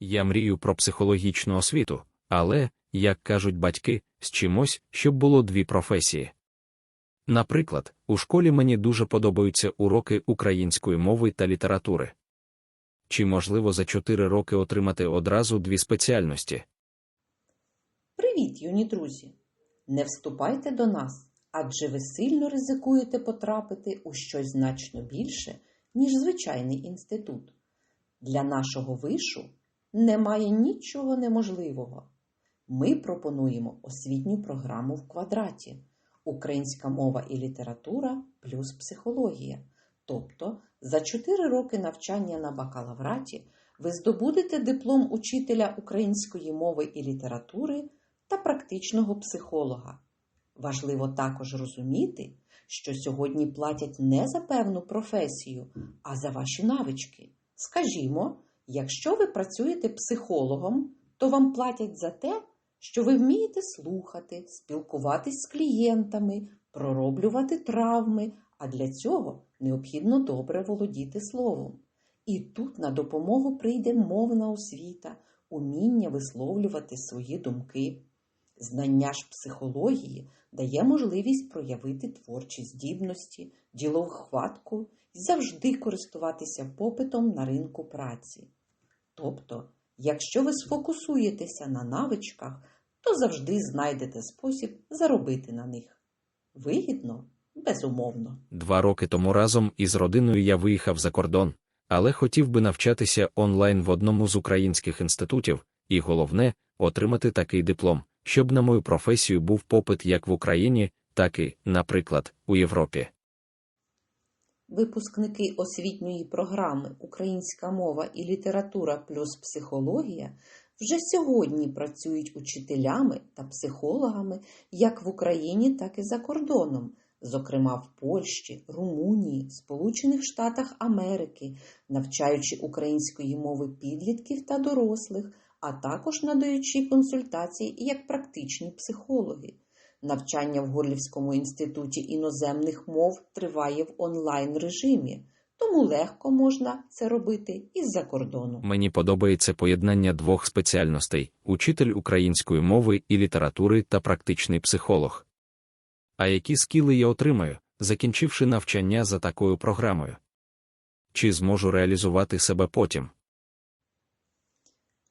Я мрію про психологічну освіту, але, як кажуть батьки, з чимось, щоб було дві професії. Наприклад, у школі мені дуже подобаються уроки української мови та літератури. Чи можливо за чотири роки отримати одразу дві спеціальності? Привіт, юні друзі! Не вступайте до нас, адже ви сильно ризикуєте потрапити у щось значно більше, ніж звичайний інститут. Для нашого вишу немає нічого неможливого. Ми пропонуємо освітню програму в квадраті Українська мова і література плюс психологія. Тобто за 4 роки навчання на бакалавраті ви здобудете диплом учителя української мови і літератури та практичного психолога. Важливо також розуміти, що сьогодні платять не за певну професію, а за ваші навички. Скажімо, якщо ви працюєте психологом, то вам платять за те, що ви вмієте слухати, спілкуватись з клієнтами, пророблювати травми, а для цього необхідно добре володіти словом. І тут на допомогу прийде мовна освіта, уміння висловлювати свої думки. Знання ж психології дає можливість проявити творчі здібності, ділову хватку і завжди користуватися попитом на ринку праці. Тобто, якщо ви сфокусуєтеся на навичках, то завжди знайдете спосіб заробити на них. Вигідно, безумовно. Два роки тому разом із родиною я виїхав за кордон, але хотів би навчатися онлайн в одному з українських інститутів, і головне отримати такий диплом, щоб на мою професію був попит як в Україні, так і, наприклад, у Європі. Випускники освітньої програми Українська мова і література плюс психологія вже сьогодні працюють учителями та психологами як в Україні, так і за кордоном, зокрема в Польщі, Румунії, Сполучених Штатах Америки, навчаючи української мови підлітків та дорослих, а також надаючи консультації як практичні психологи. Навчання в Горлівському інституті іноземних мов триває в онлайн режимі, тому легко можна це робити із-за кордону. Мені подобається поєднання двох спеціальностей: учитель української мови і літератури та практичний психолог. А які скіли я отримаю, закінчивши навчання за такою програмою? Чи зможу реалізувати себе потім?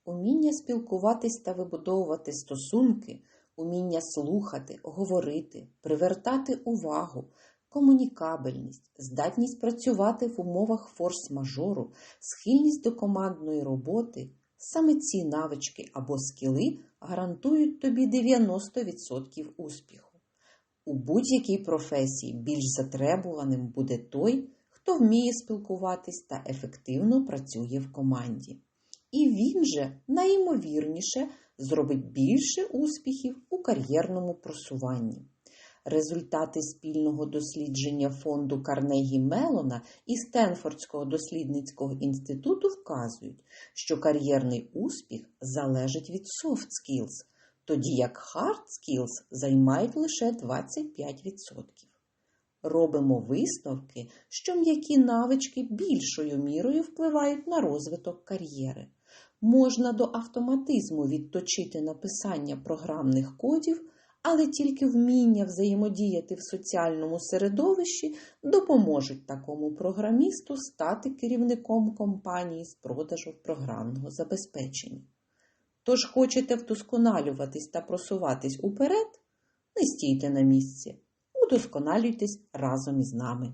Уміння спілкуватись та вибудовувати стосунки, уміння слухати, говорити, привертати увагу, комунікабельність, здатність працювати в умовах форс-мажору, схильність до командної роботи саме ці навички або скіли гарантують тобі 90% успіху. У будь-якій професії більш затребуваним буде той, хто вміє спілкуватись та ефективно працює в команді. І він же найімовірніше зробить більше успіхів у кар'єрному просуванні. Результати спільного дослідження фонду Карнегі Мелона і Стенфордського дослідницького інституту вказують, що кар'єрний успіх залежить від soft skills, тоді як hard skills займають лише 25%. Робимо висновки, що м'які навички більшою мірою впливають на розвиток кар'єри. Можна до автоматизму відточити написання програмних кодів, але тільки вміння взаємодіяти в соціальному середовищі допоможуть такому програмісту стати керівником компанії з продажу програмного забезпечення. Тож хочете вдосконалюватись та просуватись уперед? Не стійте на місці, удосконалюйтесь разом із нами.